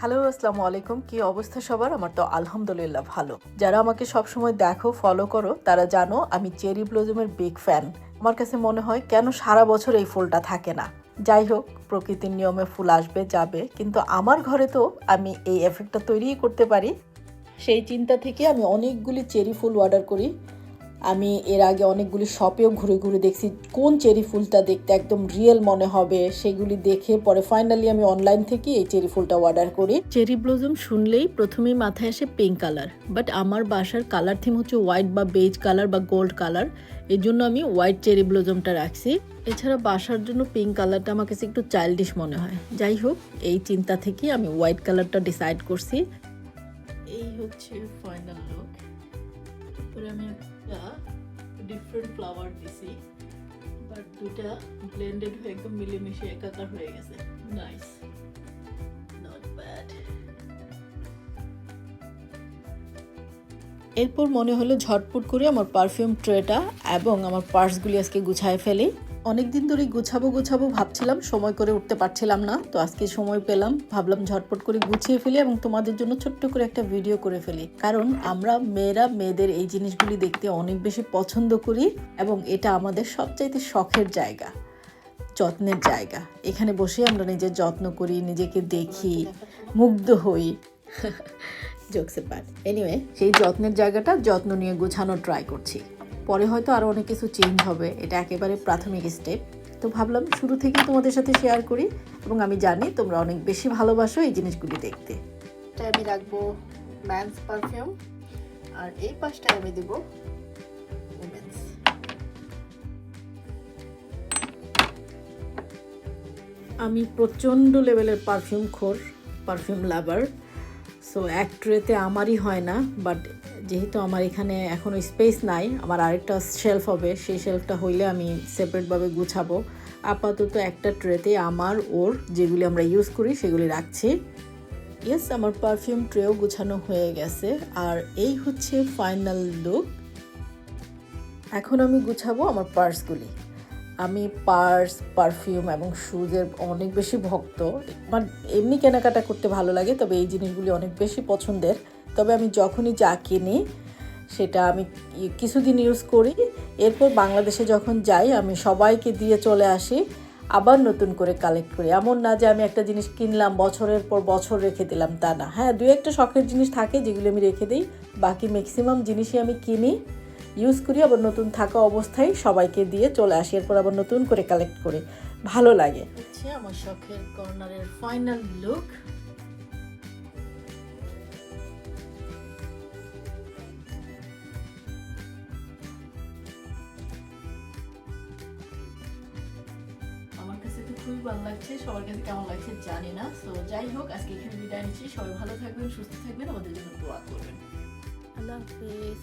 Hello, আসসালামু আলাইকুম। কি অবস্থা সবার? আমার তো আলহামদুলিল্লাহ ভালো। যারা আমাকে সবসময় দেখো ফলো করো, তারা জানো আমি চেরি ব্লজমের বিগ ফ্যান আমার কাছে মনে হয় কেন সারা বছর এই ফুলটা থাকে না। যাই হোক, প্রকৃতির নিয়মে ফুল আসবে, যাবে। কিন্তু আমার ঘরে তো আমি এই এফেক্টটা তৈরিই করতে পারি। সেই চিন্তা থেকে আমি অনেকগুলি চেরি ফুল অর্ডার করি। আমি এর আগে অনেকগুলি শপেও ঘুরে ঘুরে দেখছি, কোন চেরি ফুলটা দেখতে একদম রিয়েল মনে হবে সেগুলি দেখে পরে ফাইনালি আমি অনলাইন থেকে এই চেরি ফুলটা অর্ডার করি। চেরি ব্লজম শুনলেই প্রথমেই মাথায় আসে পিঙ্ক কালার বাট আমার বাসার কালার থিম হচ্ছে হোয়াইট বা বেজ কালার বা গোল্ড কালারের জন্য আমি হোয়াইট চেরি ব্লজমটা রাখছি। এছাড়া বাসার জন্য পিঙ্ক কালারটা আমার কাছে একটু চাইল্ডিশ মনে হয়। যাই হোক, এই চিন্তা থেকে আমি হোয়াইট কালারটা ডিসাইড করছি। এই হচ্ছে ফাইনাল লুক তারপরে আমি একটা ডিফারেন্ট ফ্লাওয়ার দিছি বাট দুটা ব্লেন্ডেড হয়ে একদম মিলেমিশে একাকার হয়ে গেছে। নাইস এরপর মনে হলো ঝটপট করে আমার পারফিউম ট্রেটা এবং আমার পার্সগুলি আজকে গুছায় ফেলি। অনেকদিন ধরে গুছাবো গুছাবো ভাবছিলাম, সময় করে উঠতে পারছিলাম না। তো আজকে সময় পেলাম, ভাবলাম ঝটপট করে গুছিয়ে ফেলি এবং তোমাদের জন্য ছোট্ট করে একটা ভিডিও করে ফেলি। কারণ আমরা মেয়েরা মেয়েদের এই জিনিসগুলি দেখতে অনেক বেশি পছন্দ করি এবং এটা আমাদের সবচাইতে শখের জায়গা, যত্নের জায়গা। এখানে বসে আমরা নিজের যত্ন করি, নিজেকে দেখি, মুগ্ধ হই। জোকসে পার এনিওয়ে সেই যত্নের জায়গাটা যত্ন নিয়ে গোছানোর ট্রাই করছি। পরে হয়তো আরও অনেক কিছু চেঞ্জ হবে এটা একেবারে প্রাথমিক স্টেপ তো ভাবলাম শুরু থেকেই তোমাদের সাথে শেয়ার করি এবং আমি জানি তোমরা অনেক বেশি ভালোবাসো এই জিনিসগুলি দেখতে। এটা আমি রাখব ম্যান্স পারফিউম আর এই পাশটায় আমি দেবো উমেন্স আমি প্রচণ্ড লেভেলের পারফিউম খোর পারফিউম লাভার সো এক ট্রেতে আমারই হয় না বাট যেহেতু আমার এখানে এখনও স্পেস নাই, আমার আরেকটা শেলফ হবে, সেই শেলফটা হইলে আমি সেপারেটভাবে গুছাবো। আপাতত একটা ট্রেতে আমার, ওর যেগুলি আমরা ইউজ করি, সেগুলি রাখছি। ইয়েস আমার পারফিউম ট্রেও গুছানো হয়ে গেছে, আর এই হচ্ছে ফাইনাল লুক এখন আমি গুছাবো আমার পার্সগুলি আমি পার্স, পারফিউম এবং শুজের অনেক বেশি ভক্ত। আমার এমনি কেনাকাটা করতে ভালো লাগে, তবে এই জিনিসগুলি অনেক বেশি পছন্দের। তবে আমি যখনই যা কিনি, সেটা আমি কিছুদিন ইউজ করি। এরপর বাংলাদেশে যখন যাই, আমি সবাইকে দিয়ে চলে আসি, আবার নতুন করে কালেক্ট করি। এমন না যে আমি একটা জিনিস কিনলাম, বছরের পর বছর রেখে দিলাম, তা না। হ্যাঁ দু একটা শখের জিনিস থাকে, যেগুলো আমি রেখে দিই। বাকি ম্যাক্সিমাম জিনিসই আমি কিনি। ইউজ করি আবার নতুন থাকা অবস্থায় সবাইকে দিয়ে চলে আসি এরপর আবার নতুন করে কালেক্ট করে। ভালো লাগে। হচ্ছে আমার শখের কর্নারের ফাইনাল লুক কাছে খুবই ভালো লাগছে সবার কাছে কেমন লাগছে জানি না। তো যাই হোক আজকে এখানে বিদায় নিচ্ছি। সবাই ভালো থাকবেন সুস্থ থাকবেন আমাদের জন্য দোয়া করবেন। আল্লাহ হাফিজ।